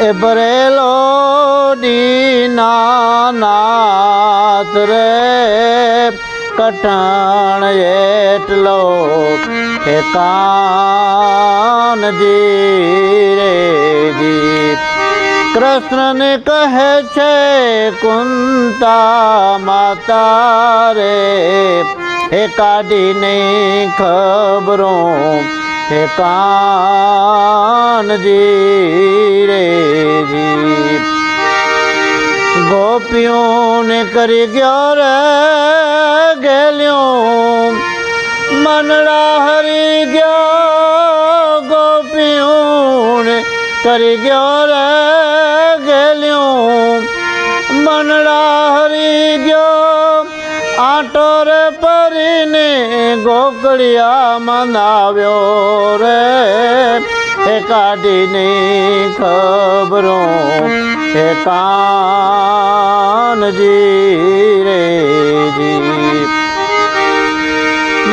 એ ભરેલો દીનાનાથ રે કટણ એટલો એ કાનજી રે જી. કૃષ્ણને કહે છે, કુંતા માતા રે, હે કાઢીને ખબરો હે કાનજી રે જી. ગોપીઓને કરી ગયો રે ગેલ્યો. મનડા હરી ગયો. ગોપીઓને કરી ગયો રે ગેલ્યો. મનડા હરી ગયો. આટો રે પરીને ગોકળિયા મનાવ્યો રે. એ કાઢીની ખબરો, એ કાનજી રે જી.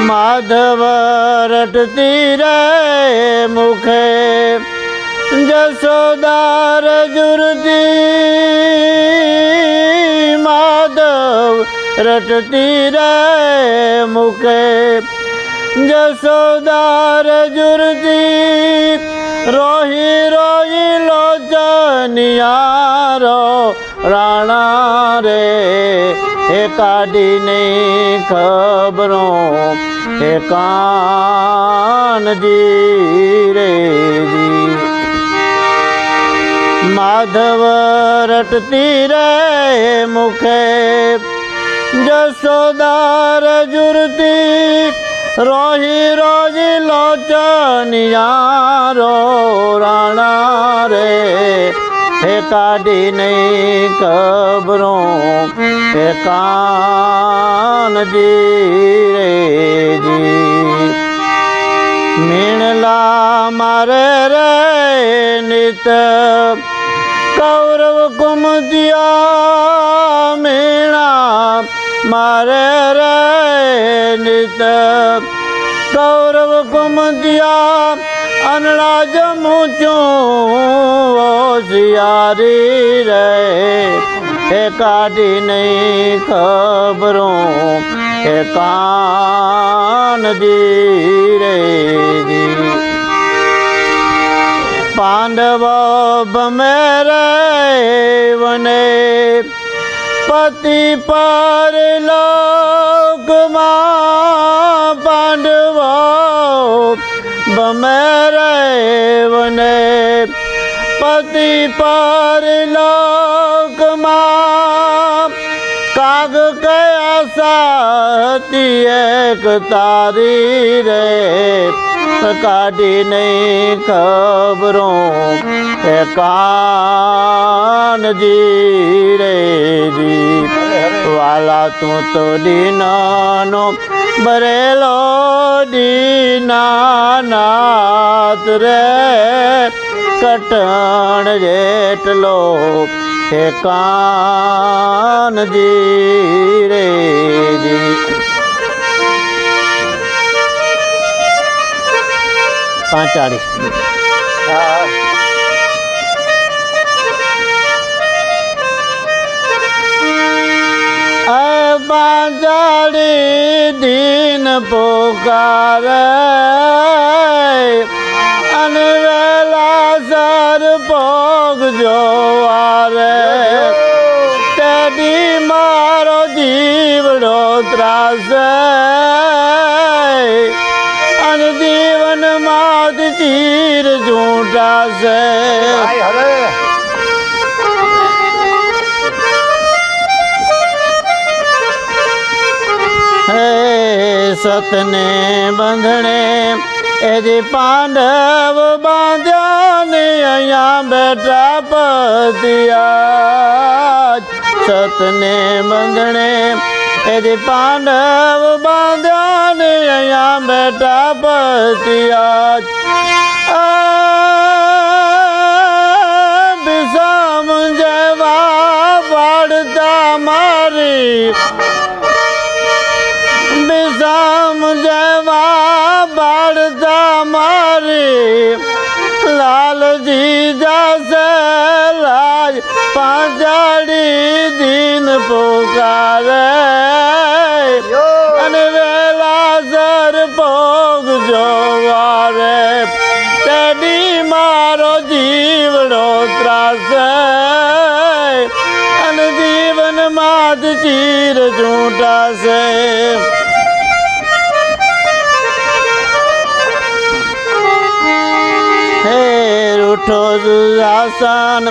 માધવ રટતી રે મુખે જસોદાર જુરતી માધવ રટતી રે જશોદાર જુરતી રોહી રોહી લોચનિયારો રાણા રે એ કાઢીને ખબરો એ કાનજી રે માધવ રટતી રે મુખે જશોદાર જુરતી રોહી રોજી લોચનિયારો રાણા રે, હે કાઢીને કબરો, હે કાનજી રે જી. મીણલા મારે રે, નિત જમુચું હોશિયારી રે એ કાઢી નહીં ખબરો હે કાનજી રે પાંડવ બમેરે વને પતિ પર લોકમાં પાંડવ વને પતિ પર લોકમાં કાગ કયા સાતી એક તારી રે? કાઢી નહીં ખબરો, એ કાનજી રે જી વાલા તું તો દીનાનો ભરેલો દીનાનાથ રે. કટણ જેટલો હે કાનજી રે પાંચાળીસ પાંચાળી દીન પોકારે સતને બંધણે એથી પાંડવ બાંધ્યા ને અહીંયા બેઠા પતિયા. સતને બંધણે એથી પાંડવ બાંધ્યા ને અહીંયા બેઠા પતિયા. લાલજી જશે લાજ પાંચાડી દિન પોકારે. અને વેલા સર પોગ જોવારે. તેડી મારો જીવડો ત્રાસે. અને જીવનમાં ચીર ચૂંટાશે સુશાસન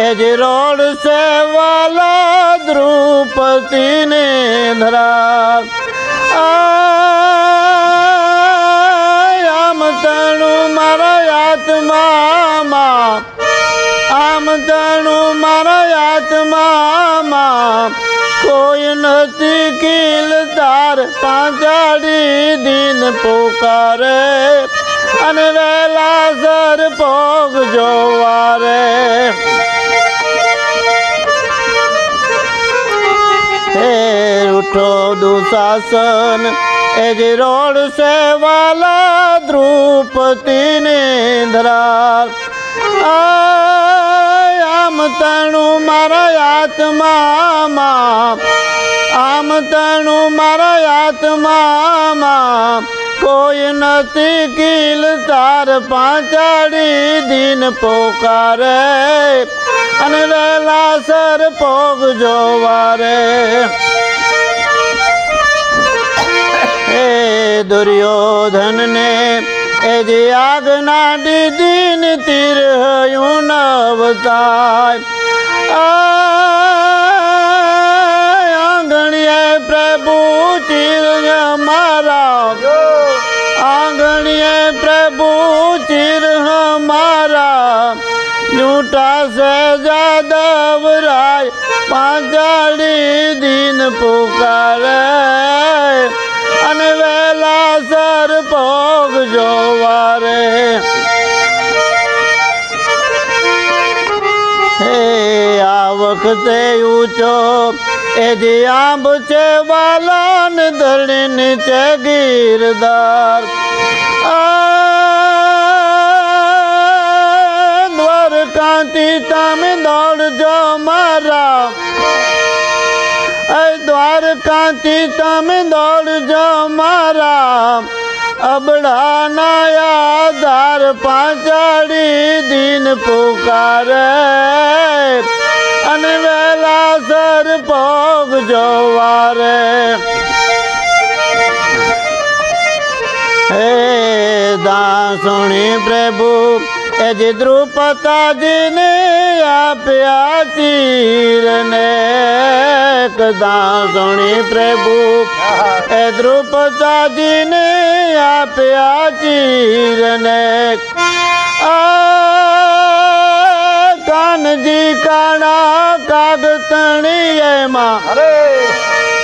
એ જે રોડ સે વાલા દ્રુપતિ ને ધરા આમ તણું મારા આત્મામાં. આમ તણું મારા આત્મામાં. કોઈ નથી કિલ તાર પાંચાડી દિન પોકારે. અને વેલા સર જોવા રે હે ઉઠો દુશાસન, એ જ રોડ સે વાલા દ્રુપતી ને આમ તણું મારા આત્મામાં, આમ તણું મારા આત્મામાં કોઈ નથી કિલ તાર પાંચાડી દિન પોકારે અને વેલા સર પોગ જોવારે. હે દુર્યોધન ને એ જે આગના દીદી ને તીર હયું નવતાય આંગણીએ પ્રભુ ચીર મારા પ્રભુ ચિર હમારા લૂટા સે જાદવ રાય પાંચાળી દિન પુકારે. અને વેલા સર પોગ જોવારે. હે, આ વખતે ઊંચો એજી આંબ છે વાલાન ધણી નીચે ગીરદાર. દ્વારકાથી તમે દોડજો મારા. દ્વારકાથી તમે દોડજો મારા. અબડાના આધાર પાંચાડી દિન પુકારે. અને વેલા સર ભોગ જોવારે એ જે દ્રુપતાજીને આપ્યા ચીરને દાસુણી પ્રભુ. એ દ્રુપતાજીને આપ્યા તીરને કાનજી કાણા કાગતણી એમાં. અરે!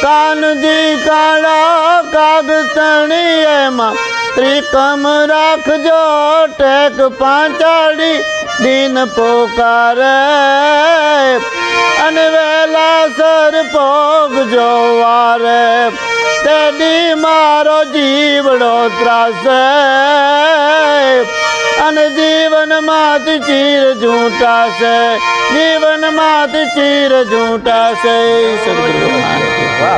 કાનજી કાળા કાગતણી એમાં. ત્રિકમ રાખજો, ટેક પાંચાડી દિન પોકારે. અને વેલા સર પોગજો જોવારે તેડી મારો જીવડો ત્રાસે. અને જીવનમાંથી ચીર ઝૂંટાશે, જીવનમાંથી ચીર ઝૂંટાશે. સદગુરુ